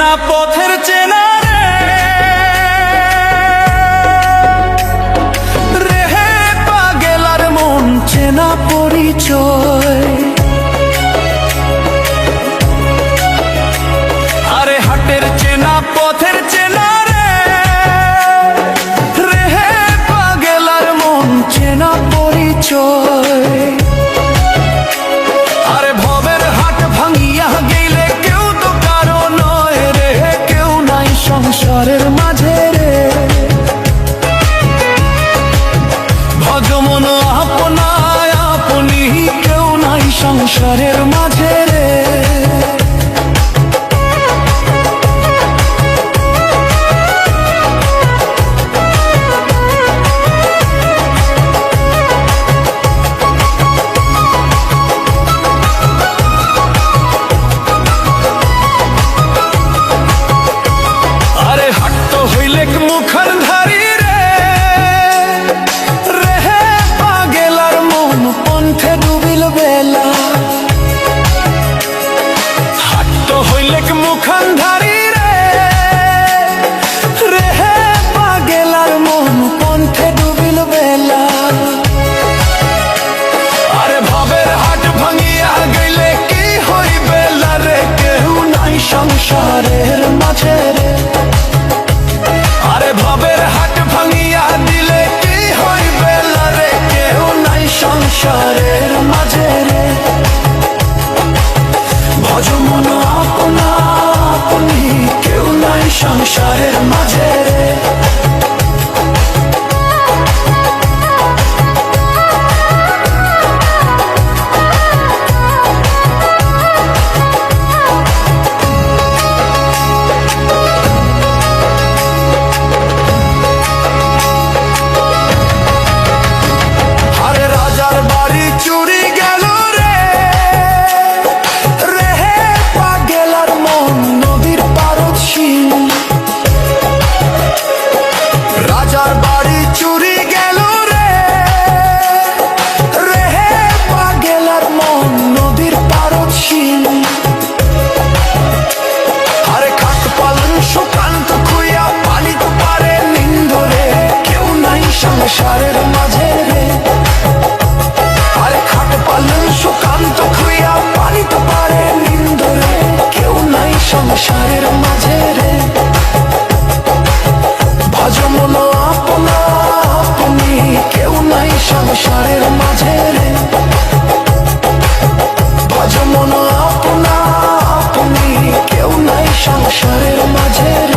না পথের চেনা রে। রেহে পাগেলার মন চেনা পরিচয়। সংসারের মাঝে রে। মুখান্ধারি রে। রেহে পাগেলার মন কণ্ঠে ডুবিল বেলা। আরে ভাবের হাট ভাঙিয়া গেলে কি হইবে রে? কেউ নাই সংসারের মাঝে রে। আরে ভাবের হাট ভাঙিয়া দিলে কি হইবে রে? কেউ নাই সংসারে সংসারের মাঝে রে। ভজ মন আপনি কেউ নাই সংসারের মাঝে রে। ভজ মন আপনি, কেউ নাই সংসারের মাঝে রে।